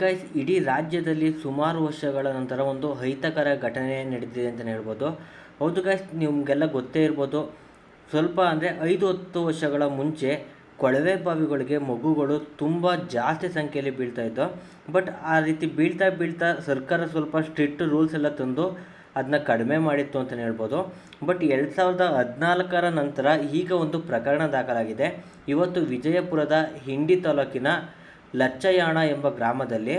Guys ಇಡೀ ರಾಜ್ಯದಲ್ಲಿ ಸುಮಾರು ವರ್ಷಗಳ ನಂತರ ಒಂದು ಅಹಿತಕರ ಘಟನೆ ನಡೆದಿದೆ ಅಂತಲೇ ಹೇಳ್ಬೋದು. ಹೌದು ಗಾಯ್ಸ್ ನಿಮಗೆಲ್ಲ ಗೊತ್ತೇ ಇರ್ಬೋದು. ಸ್ವಲ್ಪ ಅಂದರೆ ಐದು ಹತ್ತು ವರ್ಷಗಳ ಮುಂಚೆ ಕೊಳವೆ ಬಾವಿಗಳಿಗೆ ಮಗುಗಳು ತುಂಬ ಜಾಸ್ತಿ ಸಂಖ್ಯೆಯಲ್ಲಿ ಬೀಳ್ತಾ ಇದ್ದವು ಬಟ್ ಆ ರೀತಿ ಬೀಳ್ತಾ ಬೀಳ್ತಾ ಸರ್ಕಾರ ಸ್ವಲ್ಪ ಸ್ಟ್ರಿಕ್ಟ್ ರೂಲ್ಸ್ ಎಲ್ಲ ತಂದು ಅದನ್ನ ಕಡಿಮೆ ಮಾಡಿತ್ತು ಅಂತಲೇ ಹೇಳ್ಬೋದು. ಬಟ್ ಎರಡು ಸಾವಿರದ ಹದಿನಾಲ್ಕರ ನಂತರ ಈಗ ಒಂದು ಪ್ರಕರಣ ದಾಖಲಾಗಿದೆ. ಇವತ್ತು ವಿಜಯಪುರದ ಹಿಂಡಿ ತಾಲೂಕಿನ ಲಚ್ಚಯಾಣ ಎಂಬ ಗ್ರಾಮದಲ್ಲಿ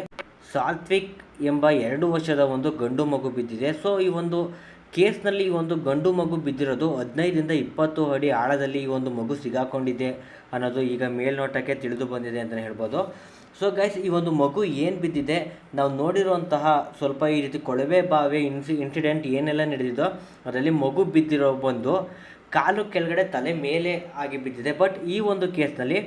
ಸಾತ್ವಿಕ್ ಎಂಬ ಎರಡು ವರ್ಷದ ಒಂದು ಗಂಡು ಮಗು ಬಿದ್ದಿದೆ. ಸೊ, ಈ ಒಂದು ಕೇಸ್ನಲ್ಲಿ ಈ ಒಂದು ಗಂಡು ಮಗು ಬಿದ್ದಿರೋದು ಹದಿನೈದರಿಂದ ಇಪ್ಪತ್ತು ಅಡಿ ಆಳದಲ್ಲಿ ಈ ಒಂದು ಮಗು ಸಿಗಾಕೊಂಡಿದೆ ಅನ್ನೋದು ಈಗ ಮೇಲ್ನೋಟಕ್ಕೆ ತಿಳಿದು ಬಂದಿದೆ ಅಂತಲೇ ಹೇಳ್ಬೋದು. ಸೊ ಗೈಸ್ ಈ ಒಂದು ಮಗು ಏನು ಬಿದ್ದಿದೆ? ನಾವು ನೋಡಿರುವಂತಹ ಸ್ವಲ್ಪ ಈ ರೀತಿ ಕೊಳವೆ ಬಾವೆ ಇನ್ಸಿ ಇನ್ಸಿಡೆಂಟ್ ಏನೆಲ್ಲ ನಡೆದಿದೋ, ಅದರಲ್ಲಿ ಮಗು ಬಿದ್ದಿರೋ ಬಂದು ಕಾಲು ಕೆಳಗಡೆ ತಲೆ ಮೇಲೆ ಆಗಿ ಬಿದ್ದಿದೆ. ಬಟ್ ಈ ಒಂದು ಕೇಸ್ನಲ್ಲಿ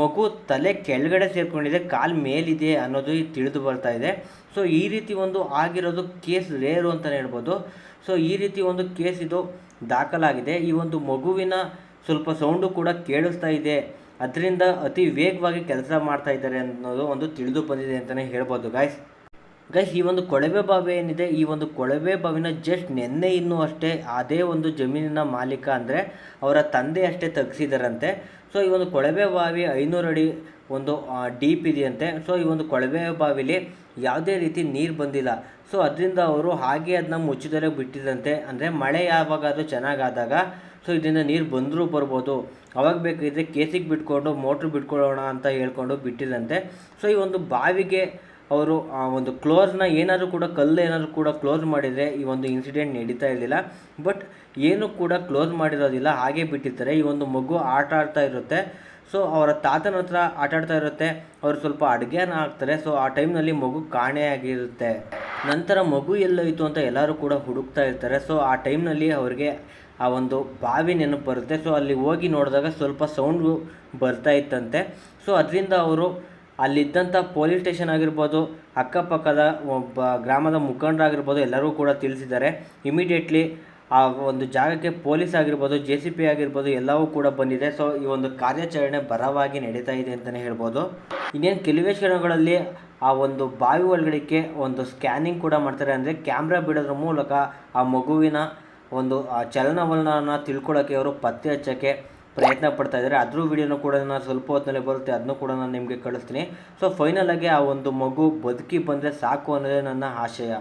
ಮಗು ತಲೆ ಕೆಳಗಡೆ ಸೇರಿಕೊಂಡಿದೆ, ಕಾಲು ಮೇಲಿದೆ ಅನ್ನೋದು ತಿಳಿದು ಬರ್ತಾ ಇದೆ. ಸೊ ಈ ರೀತಿ ಒಂದು ಆಗಿರೋದು ಕೇಸ್ ರೇರು ಅಂತಲೇ ಹೇಳ್ಬೋದು. ಸೊ ಈ ರೀತಿ ಒಂದು ಕೇಸ್ ಇದು ದಾಖಲಾಗಿದೆ. ಈ ಒಂದು ಮಗುವಿನ ಸ್ವಲ್ಪ ಸೌಂಡು ಕೂಡ ಕೇಳಿಸ್ತಾ ಇದೆ. ಅದರಿಂದ ಅತಿ ವೇಗವಾಗಿ ಕೆಲಸ ಮಾಡ್ತಾ ಇದ್ದಾರೆ ಅನ್ನೋದು ಒಂದು ತಿಳಿದು ಬಂದಿದೆ ಅಂತಲೇ ಹೇಳ್ಬೋದು ಗಾಯ್ಸ್ ಗೈಸ್ ಈ ಒಂದು ಕೊಳವೆ ಬಾವಿ ಏನಿದೆ, ಈ ಒಂದು ಕೊಳವೆ ಬಾವಿನ ಜಸ್ಟ್ ನೆನ್ನೆ ಇನ್ನೂ ಅಷ್ಟೇ ಅದೇ ಒಂದು ಜಮೀನಿನ ಮಾಲೀಕ ಅಂದರೆ ಅವರ ತಂದೆ ಅಷ್ಟೇ ತೆಗ್ಸಿದಾರಂತೆ. ಸೊ ಈ ಒಂದು ಕೊಳವೆ ಬಾವಿ ಐನೂರು ಅಡಿ ಒಂದು ಡೀಪ್ ಇದೆಯಂತೆ. ಸೊ ಈ ಒಂದು ಕೊಳವೆ ಬಾವಿಲಿ ಯಾವುದೇ ರೀತಿ ನೀರು ಬಂದಿಲ್ಲ. ಸೊ ಅದರಿಂದ ಅವರು ಹಾಗೆ ಅದನ್ನ ಮುಚ್ಚಿದರೆ ಬಿಟ್ಟಿದಂತೆ. ಅಂದರೆ ಮಳೆ ಯಾವಾಗಾದರೂ ಚೆನ್ನಾಗಾದಾಗ ಸೊ ಇದರಿಂದ ನೀರು ಬಂದರೂ ಬರ್ಬೋದು. ಅವಾಗ ಬೇಕಿದ್ರೆ ಕೇಸಿಗೆ ಬಿಟ್ಕೊಂಡು, ಮೋಟ್ರ್ ಬಿಟ್ಕೊಳ್ಳೋಣ ಅಂತ ಹೇಳ್ಕೊಂಡು ಬಿಟ್ಟಿದಂತೆ. ಸೊ ಈ ಒಂದು ಬಾವಿಗೆ ಅವರು ಆ ಒಂದು ಕ್ಲೋಸ್ನ ಏನಾದರೂ ಕೂಡ ಕಲ್ಲು ಏನಾದರೂ ಕೂಡ ಕ್ಲೋಸ್ ಮಾಡಿದರೆ ಈ ಒಂದು ಇನ್ಸಿಡೆಂಟ್ ನಡೀತಾ ಇರಲಿಲ್ಲ. ಬಟ್ ಏನು ಕೂಡ ಕ್ಲೋಸ್ ಮಾಡಿರೋದಿಲ್ಲ, ಹಾಗೆ ಬಿಟ್ಟಿರ್ತಾರೆ. ಈ ಒಂದು ಮಗು ಆಟ ಆಡ್ತಾ ಇರುತ್ತೆ. ಸೊ ಅವರ ತಾತನ ಹತ್ರ ಆಟಾಡ್ತಾ ಇರುತ್ತೆ. ಅವರು ಸ್ವಲ್ಪ ಅಡುಗೆನ ಹಾಕ್ತಾರೆ. ಸೊ ಆ ಟೈಮ್ನಲ್ಲಿ ಮಗು ಕಾಣೆಯಾಗಿರುತ್ತೆ ನಂತರ ಮಗು ಎಲ್ಲೋಯ್ತು ಅಂತ ಎಲ್ಲರೂ ಕೂಡ ಹುಡುಕ್ತಾ ಇರ್ತಾರೆ. ಸೊ ಆ ಟೈಮ್ನಲ್ಲಿ ಅವರಿಗೆ ಆ ಒಂದು ಬಾವಿ ನೆನಪು ಬರುತ್ತೆ. ಸೊ ಅಲ್ಲಿ ಹೋಗಿ ನೋಡಿದಾಗ ಸ್ವಲ್ಪ ಸೌಂಡು ಬರ್ತಾ ಇತ್ತಂತೆ. ಸೊ ಅದರಿಂದ ಅವರು ಅಲ್ಲಿದ್ದಂಥ ಪೊಲೀಸ್ ಸ್ಟೇಷನ್ ಆಗಿರ್ಬೋದು, ಅಕ್ಕಪಕ್ಕದ ಒಬ್ಬ ಗ್ರಾಮದ ಮುಖಂಡರಾಗಿರ್ಬೋದು ಎಲ್ಲರೂ ಕೂಡ ತಿಳಿಸಿದ್ದಾರೆ. ಇಮಿಡಿಯೇಟ್ಲಿ ಆ ಒಂದು ಜಾಗಕ್ಕೆ ಪೊಲೀಸ್ ಆಗಿರ್ಬೋದು, ಜೆ ಸಿ ಪಿ ಆಗಿರ್ಬೋದು ಎಲ್ಲವೂ ಕೂಡ ಬಂದಿದೆ. ಸೊ, ಈ ಒಂದು ಕಾರ್ಯಾಚರಣೆ ಬರವಾಗಿ ನಡೀತಾ ಇದೆ ಅಂತಲೇ ಹೇಳ್ಬೋದು. ಇನ್ನೇನು ಕೆಲವೇ ಕ್ಷಣಗಳಲ್ಲಿ ಆ ಒಂದು ಬಾವಿ ಒಳಗಡೆಗೆ ಒಂದು ಸ್ಕ್ಯಾನಿಂಗ್ ಕೂಡ ಮಾಡ್ತಾರೆ. ಅಂದರೆ ಕ್ಯಾಮ್ರಾ ಬಿಡೋದ್ರ ಮೂಲಕ ಆ ಮಗುವಿನ ಒಂದು ಚಲನವಲನ ತಿಳ್ಕೊಳ್ಳೋಕ್ಕೆ ಅವರು ಪತ್ತೆ ಹಚ್ಚೋಕ್ಕೆ ಪ್ರಯತ್ನ ಪಡ್ತಾ ಇದ್ದಾರೆ. ಅದ್ರ ವಿಡಿಯೋನ ಕೂಡ ನಾನು ಸ್ವಲ್ಪ ಹೊತ್ತಿನಲ್ಲಿ ಬರುತ್ತೆ. ಅದನ್ನು ಕೂಡ ನಾನು ನಿಮಗೆ ಕಳಿಸ್ತೀನಿ. ಸೊ ಫೈನಲ್ ಆಗಿ ಆ ಒಂದು ಮಗು ಬದುಕಿ ಬಂದರೆ ಸಾಕು ಅನ್ನೋದೇ ನನ್ನ ಆಶಯ.